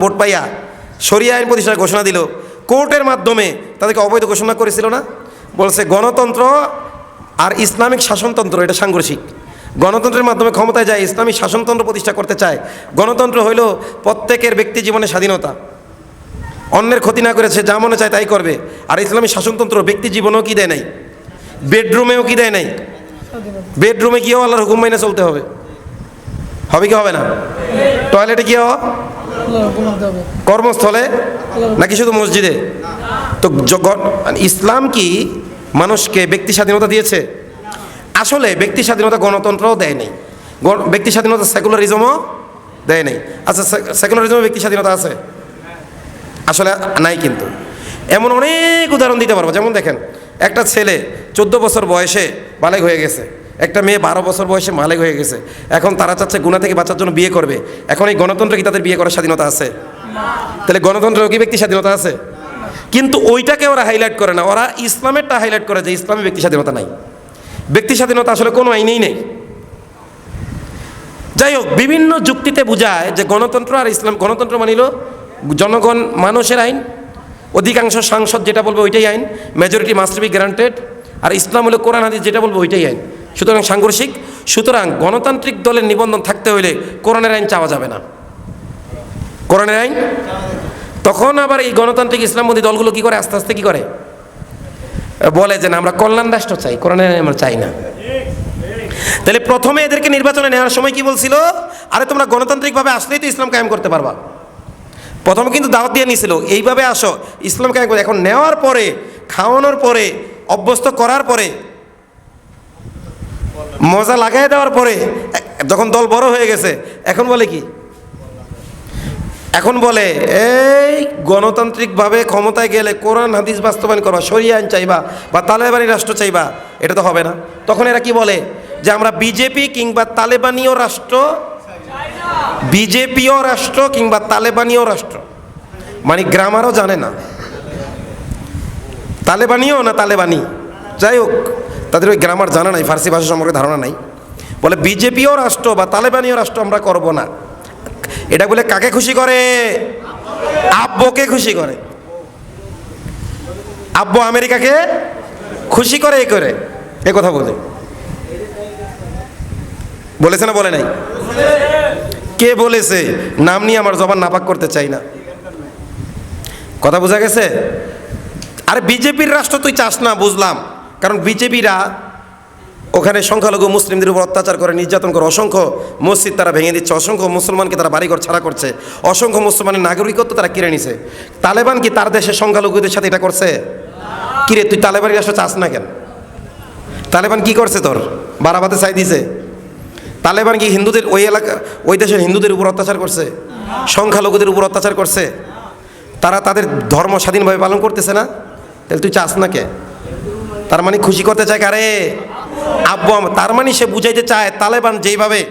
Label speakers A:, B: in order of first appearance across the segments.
A: Vote পাইয়া সরিয়া আইন প্রতিষ্ঠার ঘোষণা দিল। কোর্টের মাধ্যমে তাদেরকে অবৈধ ঘোষণা করেছিল না। বলছে গণতন্ত্র আর ইসলামিক শাসনতন্ত্র, এটা সাংঘর্ষিক। গণতন্ত্রের মাধ্যমে ক্ষমতায় যায়, ইসলামিক শাসনতন্ত্র প্রতিষ্ঠা করতে চায়। গণতন্ত্র হইল প্রত্যেকের ব্যক্তি জীবনে স্বাধীনতা। অন্যের ক্ষতি না করেছে, যা মনে চায় তাই করবে। আর ইসলামী শাসনতন্ত্র ব্যক্তি জীবনেও কি দেয় নাই? বেডরুমেও কি দেয় নাই? বেডরুমে গিয়েও আল্লাহর হুকুম মাইনে চলতে হবে। হবে কি হবে না? টয়লেটে গিয়েও? কর্মস্থলে নাকি শুধু মসজিদে? তো জ- ইসলাম কি মানুষকে ব্যক্তি স্বাধীনতা দিয়েছে? আসলে ব্যক্তি স্বাধীনতা গণতন্ত্রও দেয় নাই। ব্যক্তি স্বাধীনতা সেকুলারিজমও দেয় নাই। আচ্ছা সেকুলারিজমে ব্যক্তি স্বাধীনতা আছে? আসলে নাই কিন্তু। এমন অনেক উদাহরণ দিতে পারব। যেমন দেখেন একটা ছেলে চোদ্দ বছর বয়সে বালেক হয়ে গেছে। একটা মেয়ে বারো বছর বয়সে মালেগ হয়ে গেছে। এখন তারা চাচ্ছে গুণা থেকে বাচ্চার জন্য বিয়ে করবে। এখন এই গণতন্ত্র কি তাদের বিয়ে করার স্বাধীনতা আছে? তাহলে গণতন্ত্রেও কি ব্যক্তি স্বাধীনতা আছে? কিন্তু ওইটাকে ওরা হাইলাইট করে না। ওরা ইসলামেরটা হাইলাইট করে যে ইসলামে ব্যক্তি স্বাধীনতা নাই। ব্যক্তি স্বাধীনতা আসলে কোনো আইনেই নেই। যাই হোক, বিভিন্ন যুক্তিতে বোঝায় যে গণতন্ত্র আর ইসলাম, গণতন্ত্র মানিল জনগণ, মানুষের আইন। অধিকাংশ সাংসদ যেটা বলবে ওইটাই আইন। মেজরিটি মাস্ট বি গ্যারান্টেড আর ইসলাম হলো কোরআন হাদিস যেটা বলব ওইটাই আইন। সুতরাং সাংঘর্ষিক, সুতরাং গণতান্ত্রিক দলের নিবন্ধন থাকতে হইলে কোরআনের আইন চাওয়া যাবে না। কোরআনের আইন? তখন আবার এই গণতান্ত্রিক ইসলামপন্থী দলগুলো কি করে? আস্তে আস্তে কি করে? বলে যে না, আমরা কল্যাণ রাষ্ট্র চাই, কোরআনের আইন আমরা চাই না। তাহলে প্রথমে এদেরকে নির্বাচনে নেওয়ার সময় কি বলছিল? আরে তোমরা গণতান্ত্রিকভাবে আসলেই তো ইসলাম কায়েম করতে পারবা। প্রথমে কিন্তু দাওয়াত দিয়ে নিয়েছিল এইভাবে আসো, ইসলাম কায়েম করে। এখন নেওয়ার পরে, খাওয়ানোর পরে, অভ্যস্ত করার পরে মজা লাগাই দেওয়ার পরে, যখন দল বড় হয়ে গেছে, এখন বলে কি? এখন বলে, এই গণতান্ত্রিকভাবে ক্ষমতায় গেলে কোরআন, হাদিস বাস্তবায়ন করবা সরিয়ে আইন চাইবা বা তালেবানি রাষ্ট্র চাইবা, এটা তো হবে না। তখন এরা কি বলে? যে আমরা বিজেপি কিংবা তালেবানীয় রাষ্ট্র, বিজেপিও রাষ্ট্র কিংবা তালেবানীয় রাষ্ট্র। মানে গ্রামারও জানে না। তালেবানিও না তালেবানি? যাই হোক তাদের ওই গ্রামার জানা নাই, ফার্সি ভাষা সম্পর্কে ধারণা নাই। বলে বিজেপিও রাষ্ট্র বা তালেবানীয় রাষ্ট্র আমরা করব না। এটা বলে কাকে খুশি করে? আব্বকে খুশি করে। আব্বু আমেরিকাকে খুশি করে এ করে। এ কথা বলে বলেছে না বলে নাই? কে বলেছে? নাম নিয়ে আমার জবান নাপাক করতে চাই না। কথা বোঝা গেছে? আরে বিজেপির রাষ্ট্র তুই চাস না, বুঝলাম। কারণ বিজেপিরা ওখানে সংখ্যালঘু মুসলিমদের উপর অত্যাচার করে, নির্যাতন করে, অসংখ্য মসজিদ তারা ভেঙে দিচ্ছে, অসংখ্য মুসলমানকে তারা বাড়িঘর ছাড়া করছে, অসংখ্য মুসলমানের নাগরিকত্ব তারা কিনে নিছে। তালেবান কি তার দেশের সংখ্যালঘুদের সাথে এটা করছে? কিরে, তুই তালেবানি রাষ্ট্র চাস না কেন? তালেবান কি করছে তোর? বারাবাতে চাই দিছে। তালেবান কি হিন্দুদের ওই এলাকা, ওই দেশের হিন্দুদের উপর অত্যাচার করছে? সংখ্যালঘুদের উপর অত্যাচার করছে? তারা তাদের ধর্ম স্বাধীনভাবে পালন করতেছে না? তাহলে তুই চাস না কে? তার মানে খুশি করতে চায় কারে? আব্বু আম- তার মানে সে বুঝাইতে চায়, তালেবান যেইভাবে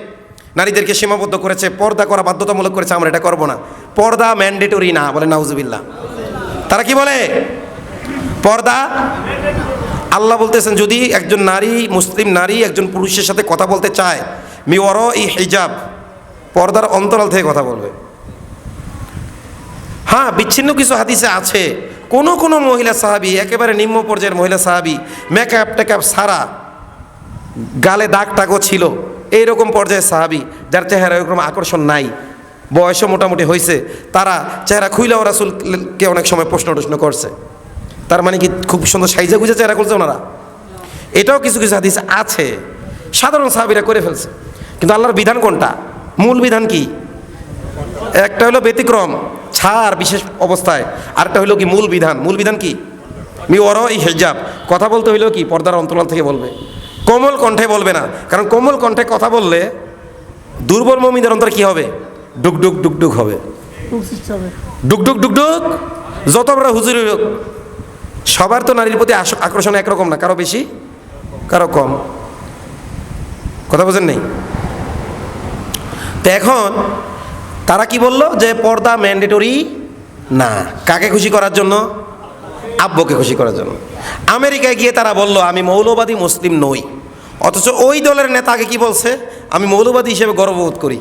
A: নারীদেরকে সীমাবদ্ধ করেছে, পর্দা করা বাধ্যতামূলক করেছে, আমরা এটা করব না। পর্দা ম্যান্ডেটরি না, বলে নাউজুবিল্লাহ। তারা কি বলে? পর্দা, আল্লাহ বলতেছেন, যদি একজন নারী, মুসলিম নারী একজন পুরুষের সাথে কথা বলতে চায় মি ওর ই হিজাব, পর্দার অন্তরাল থেকে কথা বলবে। হ্যাঁ বিচ্ছিন্ন কিছু হাদিসে আছে। কোনো কোনো মহিলা সাহাবি, একেবারে নিম্ন পর্যায়ের মহিলা সাহাবি মেকআপ টেকআপ সারা গালে দাগ টাগও ছিল। এইরকম পর্যায়ের সাহাবি, যার চেহারা এরকম আকর্ষণ নাই। বয়সও মোটামুটি হয়েছে তারা চেহারা খুইলাও রাসুলকে অনেক সময় প্রশ্ন টশ্ন করছে। তার মানে কি খুব সুন্দর সাইজে গুজে চেহারা করছে ওনারা? এটাও কিছু কিছু হাদিস আছে। সাধারণ সাহাবিরা করে ফেলছে। কিন্তু আল্লাহর বিধান কোনটা? মূল বিধান কি? একটা হলো ব্যতিক্রম। ছাড় বিশেষ অবস্থায়। আরেকটা হলো কি মূল বিধান। মূল বিধান কি? মি ওর এই হেজাব। কথা বলতে হইলেও কি? পর্দার অন্তরাল থেকে বলবে। কোমল কণ্ঠে বলবে না। কারণ কোমল কণ্ঠে কথা বললে দুর্বল মমিদের অন্তর কি হবে? ডুকডুক ডুকডুক হবে। ডুকডুক ডুকডুক যত বড় হুজুরি সবার তো নারীর প্রতি আকর্ষণ একরকম না। কারও বেশি, কারও কম। কথা বোঝেন নেই? তো এখন তারা কি বলল যে পর্দা ম্যান্ডেটরি না। কাকে খুশি করার জন্য? আব্বকে খুশি করার জন্য। আমেরিকায় গিয়ে তারা বলল, আমি মৌলবাদী মুসলিম নই। অথচ ওই দলের নেতা আগে কি বলছে? আমি মৌলবাদী হিসেবে গর্ববোধ করি।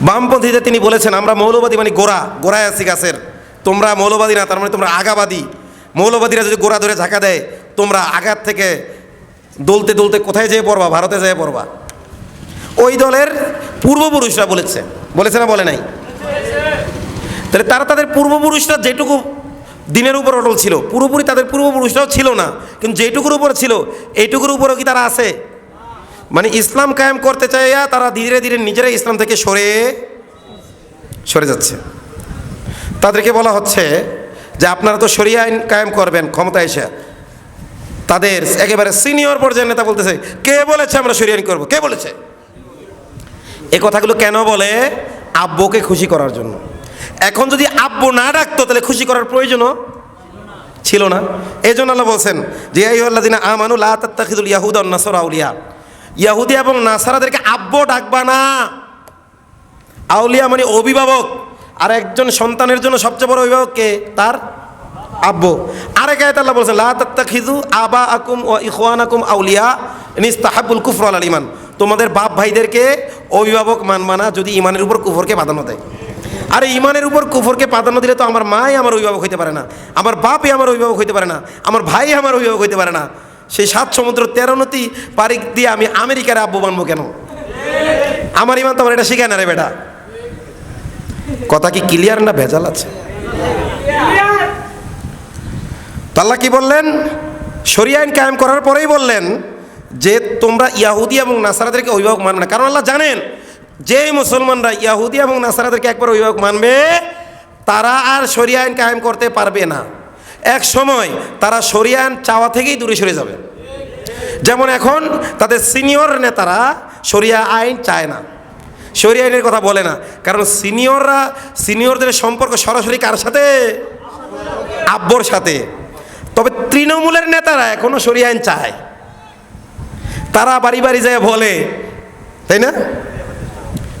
A: বামপন্থীদের তিনি বলেছেন, আমরা মৌলবাদী মানে গোড়া, গোড়ায় আছি গাছের। তোমরা মৌলবাদী না, তার মানে তোমরা আগাবাদী। মৌলবাদীরা যদি গোড়া ধরে ঝাঁকা দেয়, তোমরা আঘাত থেকে দলতে দলতে কোথায় যেয়ে পড়বা? ভারতে যেয়ে পড়বা? ওই দলের পূর্বপুরুষরা বলেছে। বলেছে না, বলে নাই? তাহলে তারা তাদের পূর্বপুরুষরা যেটুকু দিনের উপর অটল ছিল, পুরোপুরি তাদের পূর্বপুরুষরাও ছিল না, কিন্তু যেটুকুর উপর ছিল এইটুকুর উপরও কি তারা আছে? মানে ইসলাম কায়েম করতে চাইয়া তারা ধীরে ধীরে নিজেরাই ইসলাম থেকে সরে সরে যাচ্ছে। তাদেরকে বলা হচ্ছে যে আপনারা তো সরিয়া আইন কায়েম করবেন ক্ষমতা এসে। তাদের একেবারে সিনিয়র পর্যায়ের নেতা বলতেছে, কে বলেছে আমরা সরিয়া আইন করব? কে বলেছে? এ কথাগুলো কেন বলে? আব্বুকে খুশি করার জন্য। এখন যদি আব্বু না ডাকতো, তাহলে খুশি করার প্রয়োজনও ছিল না। এই জন্য আল্লাহ বলছেন যে দিন আমানু লা তাত্তাখিদুল ইয়াহুদা নাসারা আউলিয়া। ইয়াহুদি এবং নাসারাদেরকে আব্বু ডাকবা না। আউলিয়া মানে অভিভাবক। আর একজন সন্তানের জন্য সবচেয়ে বড় অভিভাবক কে? তার আব্বু। আরেক আয়াত আল্লাহ বলছেন, লা তাত্তাখিযু আবা আকুম ওয়া ইখওয়ানাকুম আউলিয়া নিস্তাহাবুল কুফর আল ইমান তোমাদের বাপ ভাইদেরকে অভিভাবক মানবা না যদি ইমানের উপর কুফরকে প্রাধান্য দেয়। আরে ইমানের উপর কুফরকে প্রাধান্য দিলে তো আমার মাই আমার অভিভাবক হইতে পারে না, আমার বাপই আমার অভিভাবক হইতে পারে না, আমার ভাই আমার অভিভাবক হইতে পারে না। সেই সাত সমুদ্র তেরো নদী পারিক দিয়ে আমি আমেরিকার আব্বু মানবো কেন? আমার ইমান তোমার এটা শিখায় না রে বেটা। কথা কি ক্লিয়ার না ভেজাল আছে? তো আল্লাহ কি বললেন? শরিয়া আইন কায়েম করার পরেই বললেন যে তোমরা ইয়াহুদি এবং নাসারাদেরকে অভিভাবক মানবে না। কারণ আল্লাহ জানেন, যেই মুসলমানরা ইয়াহুদি এবং নাসারাদেরকে একবার অভিভাবক মানবে, তারা আর শরিয়া আইন কায়েম করতে পারবে না। এক সময় তারা শরিয়া আইন চাওয়া থেকেই দূরে সরে যাবে। যেমন এখন তাদের সিনিয়র নেতারা শরিয়া আইন চায় না। শরিয়া আইনের কথা বলে না। কারণ সিনিয়ররা, সিনিয়রদের সম্পর্ক সরাসরি কার সাথে? আব্বর সাথে। তবে তৃণমূলের নেতারা এখনও সরিয়ে আইন চায়। তারা বাড়ি বাড়ি যায় বলে, তাই না?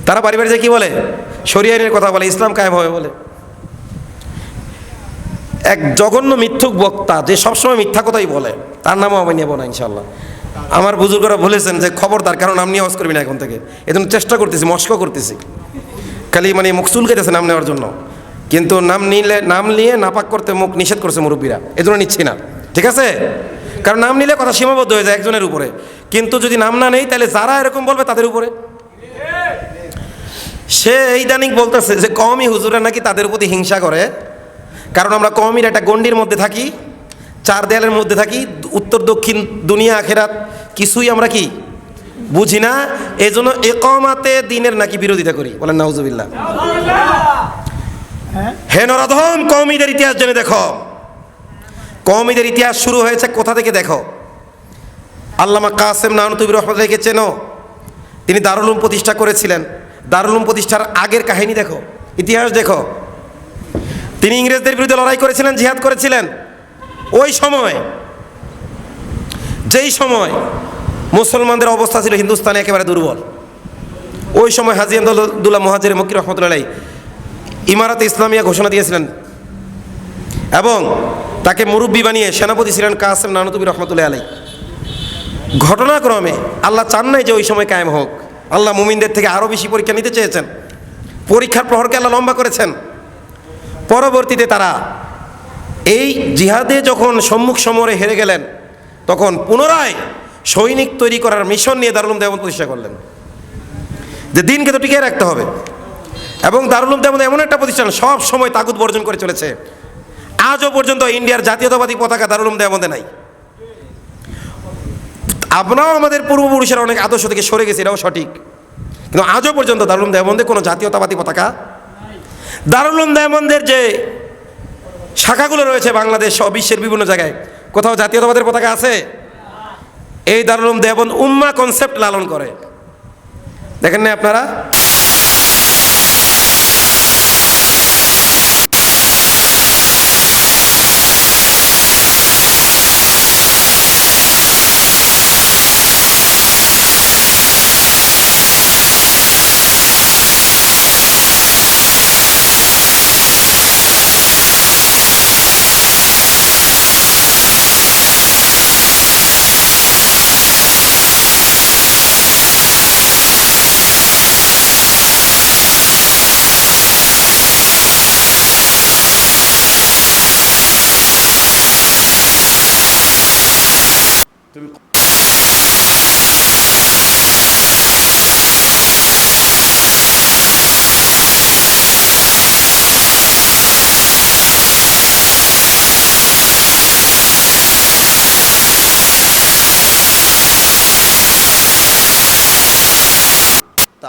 A: তারা বাড়ি বাড়ি যায় কি বলে? সরিয়ে আইনের কথা বলে, ইসলাম কায়েম হবে বলে। এক জঘন্য মিথ্যুক বক্তা যে সবসময় মিথ্যা কথাই বলে, তার নামও আমি নেব না ইনশাল্লাহ আমার বুজুর্গরা বলেছেন যে খবরদার, কারণ নাম নিয়ে করবি না এখন থেকে। এজন্য চেষ্টা করতেছি, মস্ক করতেছি। খালি মানে মুখ চুলকেতেছে নাম নেওয়ার জন্য। কিন্তু নাম নিলে, নাম নিয়ে নাপাক করতে মুখ নিষেধ করছে মুরব্বীরা। এজন্য নিচ্ছি না। ঠিক আছে? কারণ নাম নিলে কথা সীমাবদ্ধ হয়ে যায় একজনের উপরে। কিন্তু যদি নাম না নেই তাহলে যারা এরকম বলবে তাদের উপরে। সে এই দানিক বলতেছে যে কমই হুজুরা নাকি তাদের প্রতি হিংসা করে। কারণ আমরা কমির একটা গণ্ডির মধ্যে থাকি চার দেয়ালের মধ্যে থাকি উত্তর দক্ষিণ দুনিয়া আখেরাত কিছুই আমরা কি বুঝি না। এই জন্য একমাতে দিনের নাকি বিরোধিতা করি। বলেন নাউজুবিল্লাহ।
B: হ্যাঁ
A: হে নরাধম কৌমিদের ইতিহাস জেনে দেখো। কৌমিদের ইতিহাস শুরু হয়েছে কোথা থেকে দেখো? আল্লামা কাসেম নাহনুতুবির রহমতুল্লাহকে চেনো? তিনি দারুলুম প্রতিষ্ঠা করেছিলেন। দারুলুম প্রতিষ্ঠার আগের কাহিনী দেখো। ইতিহাস দেখো। তিনি ইংরেজদের বিরুদ্ধে লড়াই করেছিলেন, জিহাদ করেছিলেন। ওই সময়, যেই সময় মুসলমানদের অবস্থা ছিল হিন্দুস্তানে একেবারে দুর্বল। ওই সময় হাজি আন্দুল্লাহ মহাজির মকির রহমতুল্লাহ ইমারত ইসলামিয়া ঘোষণা দিয়েছিলেন এবং তাকে মুরব্বী বানিয়ে সেনাপতি ছিলেন কাসেম নানতুবি রহমতুল্লাহ আলাই ঘটনাক্রমে আল্লাহ চান নাই যে ওই সময় কায়েম হোক। আল্লাহ মুমিনদের থেকে আরও বেশি পরীক্ষা নিতে চেয়েছেন। পরীক্ষার প্রহরকে আল্লাহ লম্বা করেছেন। পরবর্তীতে তারা এই জিহাদে যখন সম্মুখ সমরে হেরে গেলেন, তখন পুনরায় সৈনিক তৈরি করার মিশন নিয়ে দারুলুম দেওয়ান প্রতিষ্ঠা করলেন। যে দিনকে তো টিকিয়ে রাখতে হবে। এবং দারুলুম দেওয়ান এমন একটা প্রতিষ্ঠান সব সময় তাগুদ বর্জন করে চলেছে। আজও পর্যন্ত ইন্ডিয়ার জাতীয়তাবাদী পতাকা দারুলুম দেওয়ান নাই। আমরাও আমাদের পূর্বপুরুষের অনেক আদর্শ থেকে সরে গেছে, এটাও সঠিক। কিন্তু আজও পর্যন্ত দারুলুম দেওয়ানদের কোনো জাতীয়তাবাদী পতাকা দারুলুম দেওয়ানদের যে শাখাগুলো রয়েছে বাংলাদেশ সহ বিশ্বের বিভিন্ন জায়গায়, কোথাও জাতীয়তাবাদের পতাকা আছে? এই দারুলুম দেবন উম্মা কনসেপ্ট লালন করে। দেখেন না আপনারা?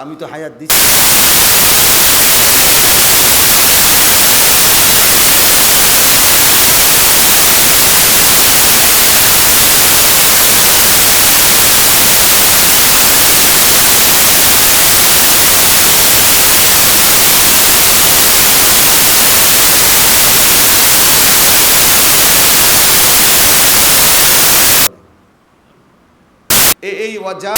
C: আমি তো হায়াত দিচ্ছি। এই ওয়াজা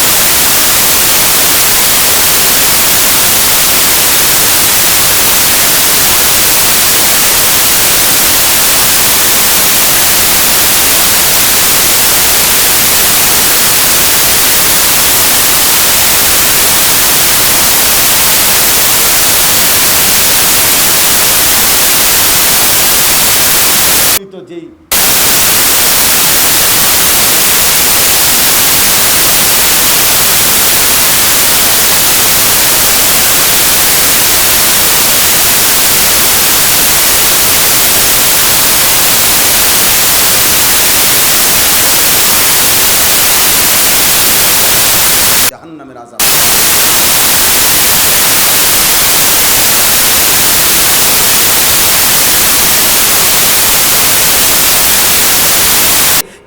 C: তো যেই জাহান্নামের আজাব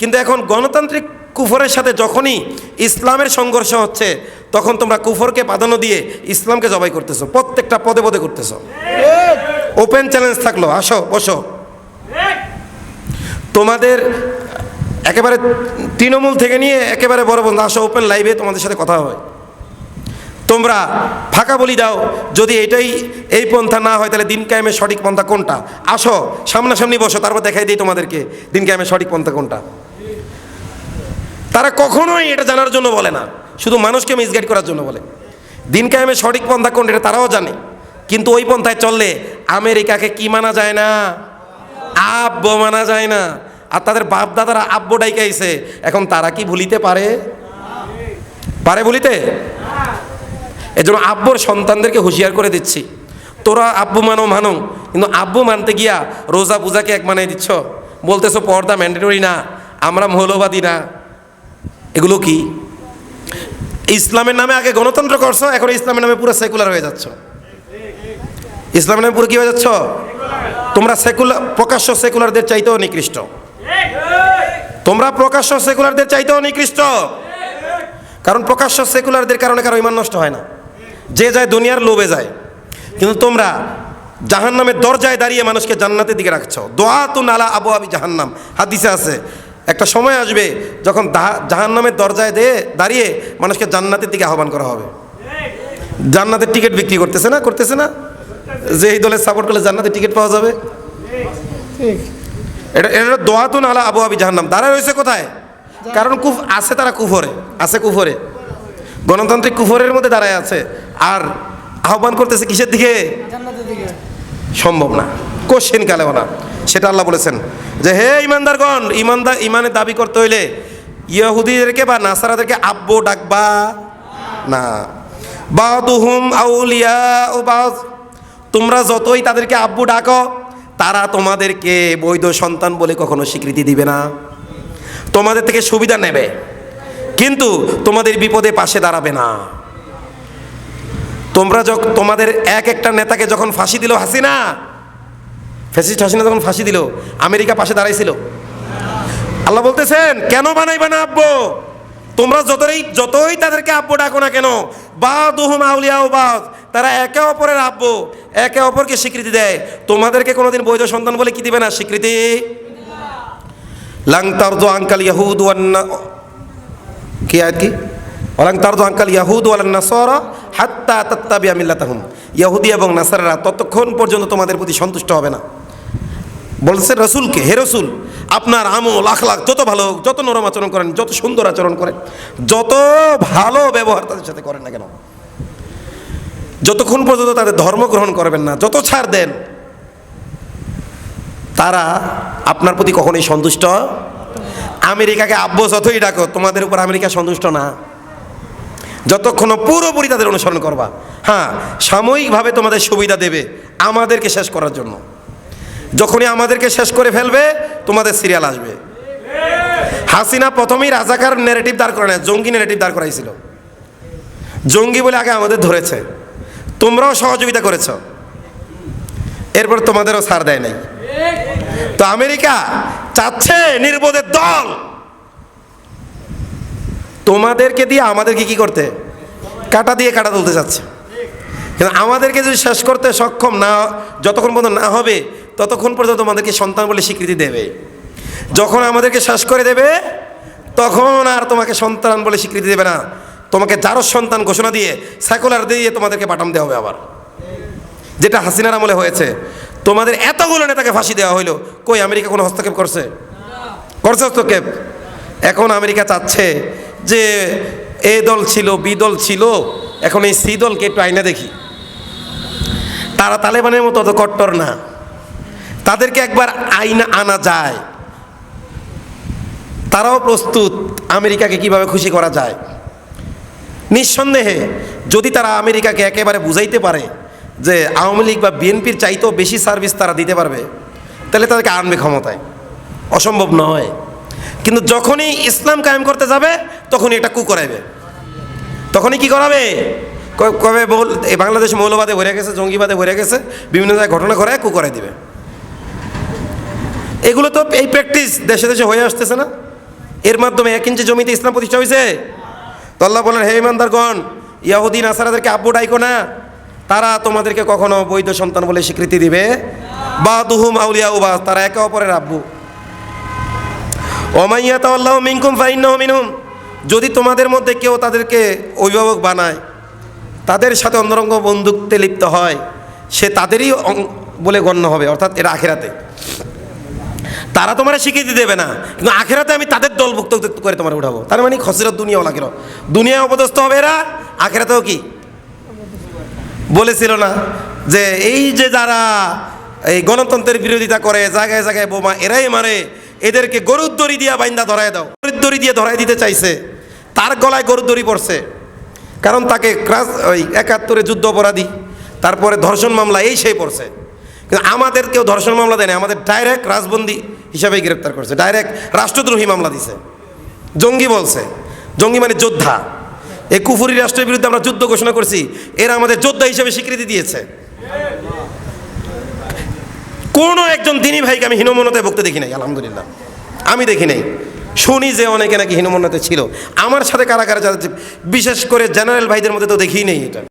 A: কিন্তু এখন গণতান্ত্রিক কুফরের সাথে যখনই ইসলামের সংঘর্ষ হচ্ছে, তখন তোমরা কুফরকে প্রাধান্য দিয়ে ইসলামকে জবাই করতেছো, প্রত্যেকটা পদে পদে করতেছো। ওপেন চ্যালেঞ্জ থাকল, আসো, বসো। তোমাদের একেবারে তৃণমূল থেকে নিয়ে একেবারে বড় বন্ধু, আসো ওপেন লাইভে তোমাদের সাথে কথা হয় তোমরা ফাঁকা বলি দাও, যদি এটাই, এই পন্থা না হয়, তাহলে দিন কায়েমের সঠিক পন্থা কোনটা? আসো, সামনাসামনি বসো, তারপর দেখাই দিই তোমাদেরকে দিন কায়েমের সঠিক পন্থা কোনটা। তারা কখনোই এটা জানার জন্য বলে না। শুধু মানুষকে মিসগাইড করার জন্য বলে। দিন কায়েমের সঠিক পন্থা কোনটা এটা তারাও জানে। কিন্তু ওই পন্থায় চললে আমেরিকাকে কি মানা যায় না? আব্ব মানা যায় না। আর তাদের বাপ দাদারা আব্ব ডাইকাইছে। এখন তারা কি ভুলিতে পারে? পারে বলিতে এজন্য আব্বুর সন্তানদেরকে হুঁশিয়ার করে দিচ্ছি। তোরা আব্বু মানো মানো। কিন্তু আব্বু মানতে গিয়া রোজা পূজাকে এক মানাই দিচ্ছ। বলতেছো পর্দা ম্যান্ডেটরি না। আমরা মৌলবাদী না। এগুলো কি? ইসলামের নামে আগে গণতন্ত্র করছ, এখন ইসলামের নামে পুরো সেকুলার হয়ে যাচ্ছ। ইসলামের নামে পুরো কি হয়ে যাচ্ছ? তোমরা সেকুলার প্রকাশ্য সেকুলারদের চাইতেও নিকৃষ্ট। তোমরা প্রকাশ্য সেকুলারদের চাইতেও নিকৃষ্ট। কারণ প্রকাশ্য সেকুলারদের কারণে কারও ইমান নষ্ট হয় না। যে যায় দুনিয়ার লোভে যায়। কিন্তু তোমরা জাহান নামের দরজায় দাঁড়িয়ে মানুষকে জান্নাতের দিকে রাখছো। দোয়া তো নালা আবু আবি জাহান্নাম। হাদিসে আছে একটা সময় আসবে যখন জাহান নামের দরজায় দিয়ে দাঁড়িয়ে মানুষকে জান্নাতের দিকে আহ্বান করা হবে। জান্নাতের টিকিট বিক্রি করতেছে না? করতেছে না? যে এই দলের সাপোর্ট করলে জান্নাতের টিকিট পাওয়া যাবে? এটা এটা দোয়াতুন আলা আবু আবি জাহান্নাম। তারা রয়েছে কোথায়? কারণ কুফ আছে তারা কুফরে আছে কুফরে। গণতান্ত্রিক কুফরের মধ্যে দাঁড়ায় আছে। আর আহ্বান করতেছে কিসের দিকে। সম্ভব না। কোশ্চেন কালেও না সেটা আল্লাহ বলেছেন যে, হে ইমানদারগণ ইমানদার ইমানের দাবি করতে হইলে ইহুদিদেরকে বা নাসারাদেরকে আব্বু ডাকবা না। বাদুহুম আউলিয়া ও বাজ তোমরা যতই তাদেরকে আব্বু ডাকো, তারা তোমাদেরকে বৈধ সন্তান বলে কখনো স্বীকৃতি দিবে না। তোমাদের থেকে সুবিধা নেবে, কিন্তু তোমাদের বিপদে পাশে দাঁড়াবে না। তোমরা যখন তোমাদের এক একটা নেতাকে যখন ফাঁসি দিল হাসিনা ফ্যাসিস্ট হাসিনা যখন ফাঁসি দিল, আমেরিকা পাশে দাঁড়াইছিল। আল্লাহ বলতেছেন, কেন বানাইবে না আব্বু? তোমরা যতই যতই তাদেরকে আব্বু ডাকো না কেন বা দুহুম আউলিয়াও বাদ, তারা একে অপরের আব্বু, একে অপরকে স্বীকৃতি দেয়। তোমাদেরকে কোনোদিন বৈধ সন্তান বলে কি দিবে না স্বীকৃতি? লাং তারদু আঙ্কাল ইয়াহুদ কি আয়াত কি? ওলাং তারদু আঙ্কাল ইয়াহুদ ওয়ালান নাসারা হাত্তা তাত্তাবি আমিল্লাতাহুম ইয়াহুদি এবং নাসারারা ততক্ষণ পর্যন্ত তোমাদের প্রতি সন্তুষ্ট হবে না। বলছে, রসুলকে, হে রসুল, আপনার আমল, আখলাখ যত ভালো যত নরম আচরণ করেন, যত সুন্দর আচরণ করেন, যত ভালো ব্যবহার তাদের সাথে করেন না কেন? যতক্ষণ পর্যন্ত তাদের ধর্ম গ্রহণ করবেন না, যত ছাড় দেন, তারা আপনার প্রতি কখনোই সন্তুষ্ট আমেরিকাকে আব্বস যতই ডাকো, তোমাদের উপর আমেরিকা সন্তুষ্ট না। যতক্ষণ পুরোপুরি তাদের অনুসরণ করবা হ্যাঁ সাময়িকভাবে তোমাদের সুবিধা দেবে আমাদেরকে শেষ করার জন্য। যখনই আমাদেরকে শেষ করে ফেলবে, তোমাদের সিরিয়াল আসবে। হাসিনা প্রথমেই রাজাকার নেগেটিভ দাঁড় করে না জঙ্গি নেগেটিভ দাঁড় করাইছিল। জঙ্গি বলে আগে আমাদের ধরেছে। তোমরাও সহযোগিতা করেছ। এরপর তোমাদেরও ছাড় দেয় নাই। তো আমেরিকা চাচ্ছে নির্বোধের দল। তোমাদেরকে দিয়ে আমাদেরকে কি করতে? কাটা দিয়ে কাটা তুলতে চাচ্ছে। কিন্তু আমাদেরকে যদি শেষ করতে সক্ষম না, যতক্ষণ পর্যন্ত না হবে ততক্ষণ পর্যন্ত আমাদেরকে সন্তান বলে স্বীকৃতি দেবে। যখন আমাদেরকে শেষ করে দেবে, তখন আর তোমাকে সন্তান বলে স্বীকৃতি দেবে না। তোমাকে যারও সন্তান ঘোষণা দিয়ে সেকুলার দিয়ে তোমাদেরকে পাঠাম দেওয়া হবে আবার। যেটা হাসিনার আমলে হয়েছে। তোমাদের এতগুলো নেতাকে ফাঁসি দেওয়া হইল। কই, আমেরিকা কোনো হস্তক্ষেপ করছে? করছে হস্তক্ষেপ। এখন আমেরিকা চাচ্ছে যে, এ দল ছিল, বি দল ছিল, এখন এই সি দলকে একটু আইনা দেখি। তারা তালেবানের মতো অত কট্টর না। তাদেরকে একবার আইনা আনা যায়। তারাও প্রস্তুত আমেরিকাকে কীভাবে খুশি করা যায়। নিঃসন্দেহে যদি তারা আমেরিকাকে একেবারে বুঝাইতে পারে যে আওয়ামী লীগ বা বিএনপির চাইতেও বেশি সার্ভিস তারা দিতে পারবে, তাহলে তাদেরকে আনবে ক্ষমতায়। অসম্ভব নয়। কিন্তু যখনই ইসলাম কায়েম করতে যাবে, তখনই এটা কু করাইবে তখনই কি করাবে? কবে বাংলাদেশ মৌলবাদে ভরে গেছে, জঙ্গিবাদে ভরে গেছে, বিভিন্ন জায়গায় ঘটনা করে কু করাই দিবে। এগুলো তো এই প্র্যাকটিস দেশে দেশে হয়ে আসতেছে না। এর মাধ্যমে এক ইঞ্চি জমিতে ইসলাম প্রতিষ্ঠা হয়েছে। তো আল্লাহ বলেন, হে ইমানদারগণ ইয়াহুদ্দিন আসারাদেরকে আব্বু ডাইকো না। তারা তোমাদেরকে কখনো বৈধ সন্তান বলে স্বীকৃতি দিবে। বা দুহুম আউলিয়া উবা, তারা একে অপরের আব্বু। ওমাইয়া তাল্লাহ মিনকুম ফাইন্নাহ মিনহুম, যদি তোমাদের মধ্যে কেউ তাদেরকে অভিভাবক বানায়, তাদের সাথে অন্তরঙ্গ বন্ধুত্বে লিপ্ত হয়, সে তাদেরই বলে গণ্য হবে, অর্থাৎ এরা আখেরাতে। তারা তোমার স্বীকৃতি দেবে না। কিন্তু আখেরাতে আমি তাদের দলভুক্ত করে তোমার উঠাবো। তার মানে খসিরত দুনিয়াও লাগিল দুনিয়া অপদস্থ হবে এরা, আখেরাতেও কি? বলেছিল না যে এই যে যারা এই গণতন্ত্রের বিরোধিতা করে, জায়গায় জায়গায় বোমা, এরাই মারে। এদেরকে গরুর দড়ি দিয়া বাইন্দা ধরায় দাও। গরুর দড়ি দিয়ে ধরাই দিতে চাইছে। তার গলায় গরুর দড়ি পড়ছে। কারণ তাকে ক্রাস ওই একাত্তরে যুদ্ধ অপরাধী তারপরে ধর্ষণ মামলা এই সেই পড়ছে। আমাদের কেউ ধর্ষণ মামলা দেয়নি, আমাদের ডাইরেক্ট রাজবন্দি হিসাবেই গ্রেপ্তার করছে। ডাইরেক্ট রাষ্ট্রদ্রোহী মামলা দিছে। জঙ্গি বলছে, জঙ্গি মানে যোদ্ধা। এই কুফুরি রাষ্ট্রের বিরুদ্ধে আমরা যুদ্ধ ঘোষণা করছি, এরা আমাদের যোদ্ধা হিসেবে স্বীকৃতি দিয়েছে। কোনো একজন দিনী ভাইকে আমি হীনমনতায় ভুগতে দেখি নাই, আলহামদুলিল্লাহ। আমি দেখি নাই। শুনি যে অনেকে নাকি হীনমন্যতে ছিল। আমার সাথে কারা কারা যাচ্ছে বিশেষ করে জেনারেল ভাইদের মধ্যে তো দেখিই নেই এটা।